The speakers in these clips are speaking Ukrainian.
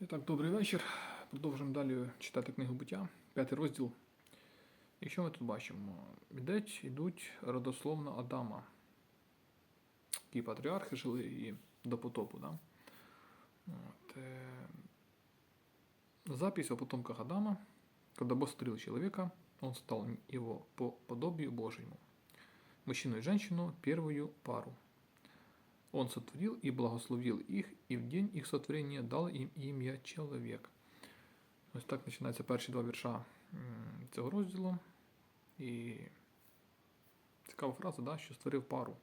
І так, добрий вечір. Продовжуємо далі читати книгу буття, п'ятий розділ. І що ми тут бачимо? Йдеть, йдуть родословно Адама. Ті патріархи жили і до потопу. Да? От, е... Запись о потомках Адама. Когда Бог сотворил человека, он стал его по подобию Божьему. Мужчину и женщину – первую пару. Он сотворил и благословил их, и в день их сотворения дал им ім'я чоловік. Ось так починаються перші два вірша цього розділу. І цікава фраза, да, що створив пару.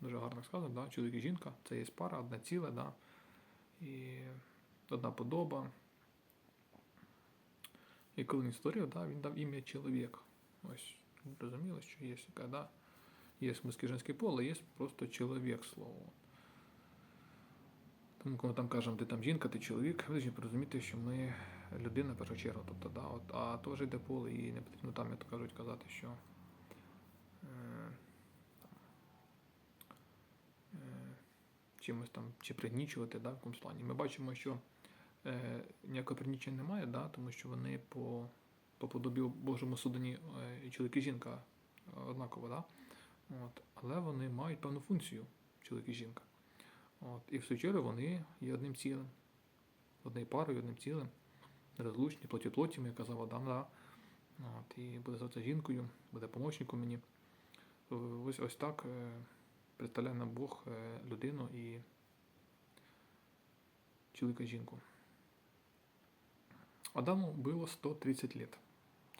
Дуже гарно сказано, да? чоловік і жінка це є пара, одне ціле, да? і одна подоба. І коли він створив, да, він дав ім'я чоловік. Ось, зрозуміло, що є яка, да? Є мужське женське поле, є просто чоловік слово. Тому коли там кажемо, ти там жінка, ти чоловік, ви повинні розуміти, що ми людина в першу чергу. Тобто, да, от, а теж йде поле, і не потрібно там, як то кажуть, казати, що е, е, чимось там чи пригнічувати да, в якомусь плані. Ми бачимо, що е, ніякого пригнічення немає, да, тому що вони по, по подобі Божому судані е, чоловік і жінка однаково, да? От, але вони мають певну функцію, чоловік і жінка. От, і в свою чергу вони є одним цілим, однією парою, одним цілим, нерозлучні, плоті плотями, як казав Адам, да? От, і буде звати жінкою, буде помічником мені. Ось ось так е, представляє нам Бог е, людину і чоловіка і жінку. Адаму было 130 лет,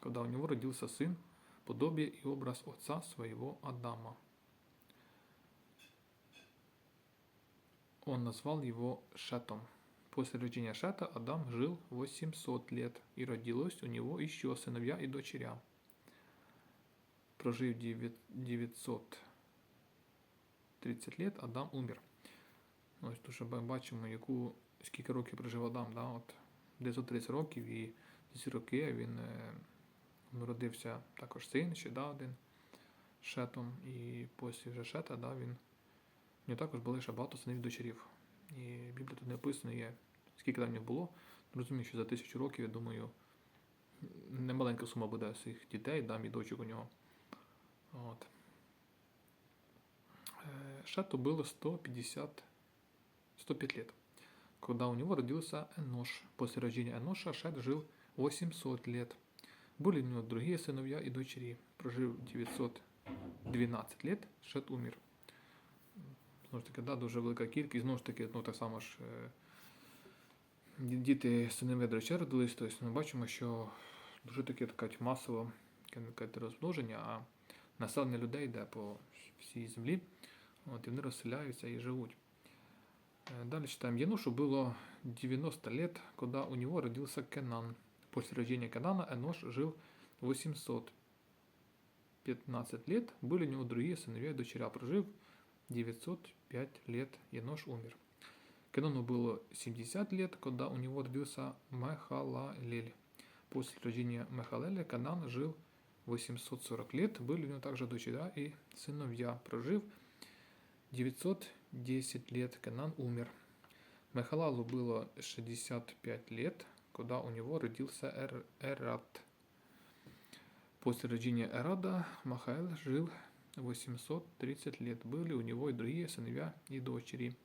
когда у него родился сын, подобие и образ отца своего Адама. Он назвал его Шетом. После рождения Шета Адам жил 800 лет, и родилось у него еще сыновья и дочеря. Прожив 930 лет, Адам умер. Ось тут ще ми бачимо, яку, скільки років прожив Адам. Да? От 930 років і ці роки він е, народився також син, ще да, один Шетом. І після вже Шета да, він, у нього також були ще багато синів дочерів. І Біблія тут не описано є, скільки там в нього було. Розумію, що за тисячу років, я думаю, немаленька сума буде цих дітей, да, і дочок у нього. От. Е, Шету було 150 105 лет. Когда у него родился Энош. После рождения Эноша Шет жил 800 лет. Были у него другие сыновья и дочери. Прожив 912 лет, Шет умер. Знову ж таки, да, дуже велика кількість. Знову ж таки, ну так само ж е, ді- діти синові дочері родились. Тобто ми бачимо, що дуже таке така масове таке розмноження, а населення людей йде по всій землі. От, і вони розселяються і живуть. Э, Далее читаем. Еношу было 90 лет, когда у него родился Кенан. После рождения Кенана Энош жил 815 лет. Были у него другие сыновья и дочеря. Прожив 905 лет, Енош умер. Кенану было 70 лет, когда у него родился Мехалалель. После рождения Мехалеля Канан жил 840 лет. Были у него также дочеря и сыновья. Прожив 910 лет Канан умер. Мехалалу было 65 лет, когда у него родился Эр- Эрат. После рождения Эрада Махаэл жил 830 лет. Были у него и другие сыновья и дочери.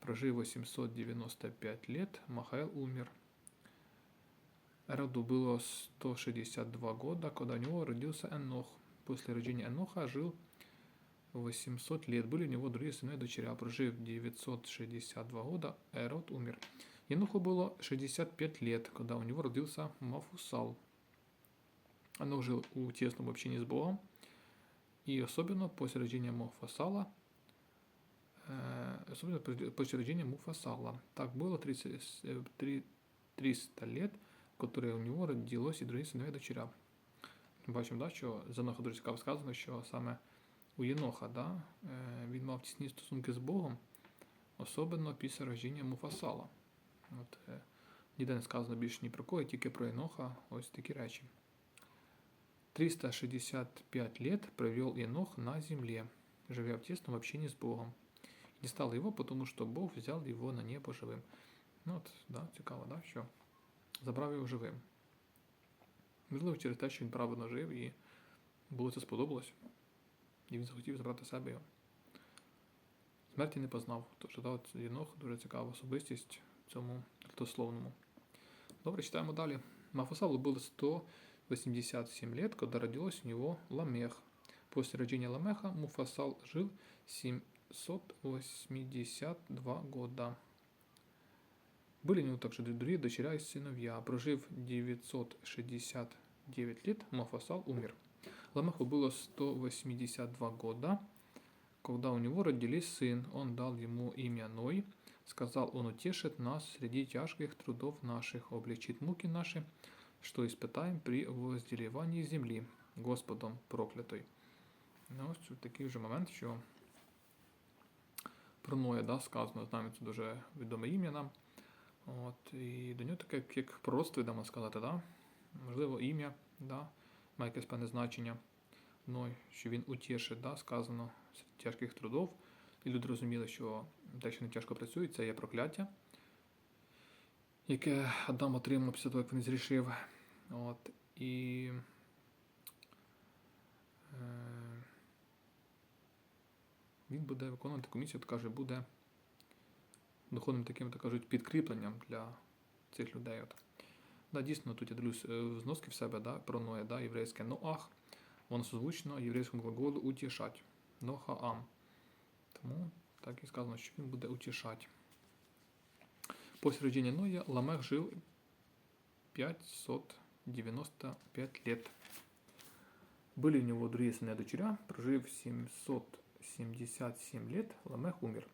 Прожив 895 лет, Махаэл умер. Эраду было 162 года, когда у него родился Энох. После рождения Эноха жил 800 лет. Были у него другие сыны и дочеря. Прожив 962 года, Эрод умер. Еноху было 65 лет, когда у него родился Мафусал. Оно жил у тесном общении с Богом. И особенно после рождения Мафусала, э, особенно при- после рождения Муфасала. Так было 30, э, три- 300 лет, которые у него родилось и другие сыновья и дочеря. Бачимо, да, що за Ноха дуже цікаво сказано, що саме у Єноха, да, е, він мав тісні стосунки з Богом, особливо після рождення Муфасала. От, е, ніде не сказано більше ні про кого, тільки про Єноха, ось такі речі. 365 лет провел Енох на земле, живя в тесном общении с Богом. Не стал его, потому что Бог взял его на небо живым. Ну от, да, цікаво, да, що забрав його живим. Можливо, через те, що він правильно жив і було це сподобалось. І він захотів забрати себе його. Смерті не познав. Тож да, Єнох дуже цікава особистість цьому ртословному. Добре, читаємо далі. Мафусалу было 187 лет, когда родилось у него Ламех. После рождения Ламеха Муфасал жил 782 года. Были у него также другие дочеря и сыновья. Прожив 969 лет, Муфасал умер. Ламеху было 182 года, когда у него родились сын. Он дал ему имя Ной. Сказал, он утешит нас среди тяжких трудов наших, облегчит муки наши, что испытаем при возделіванні землі, Господом проклятої. Ну, ось такий вже момент, що про Ноя да, сказано, знаємо, це дуже відоме ім'я нам. От, і до нього таке як пророцтво, йдемо сказати, да? можливо, ім'я да? має якесь певне значення. Ной, що він утішить, да? сказано серед тяжких трудов. І люди розуміли, що те, що не тяжко працюють, це є прокляття, яке Адам отримав після того, як він зрішив. От, і е, він буде виконувати комісію, то каже, буде духовним таким, так кажуть, підкріпленням для цих людей. От. Да, дійсно, тут я дивлюсь е, зноски в себе да, про Ноя, да, єврейське Ноах, воно созвучно єврейському глаголу утішать. Нохаам. Тому так і сказано, що він буде утішати. После рождения Ноя Ламех жил 595 лет. Были у него другие сыны и дочеря. Прожив 777 лет, Ламех умер.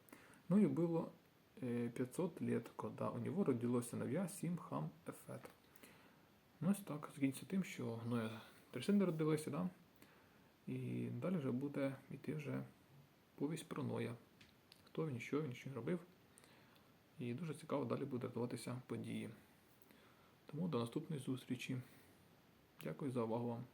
Ною было э, 500 лет, когда у него родилось сыновья Сім, Хам, Ефет. Ну, ось так закінчиться тим, що Ноя три сини родилися, да? і далі вже буде йти вже повість про Ноя. Хто він, що він, що він робив. І дуже цікаво далі буде розвиватися події. Тому до наступної зустрічі. Дякую за увагу вам.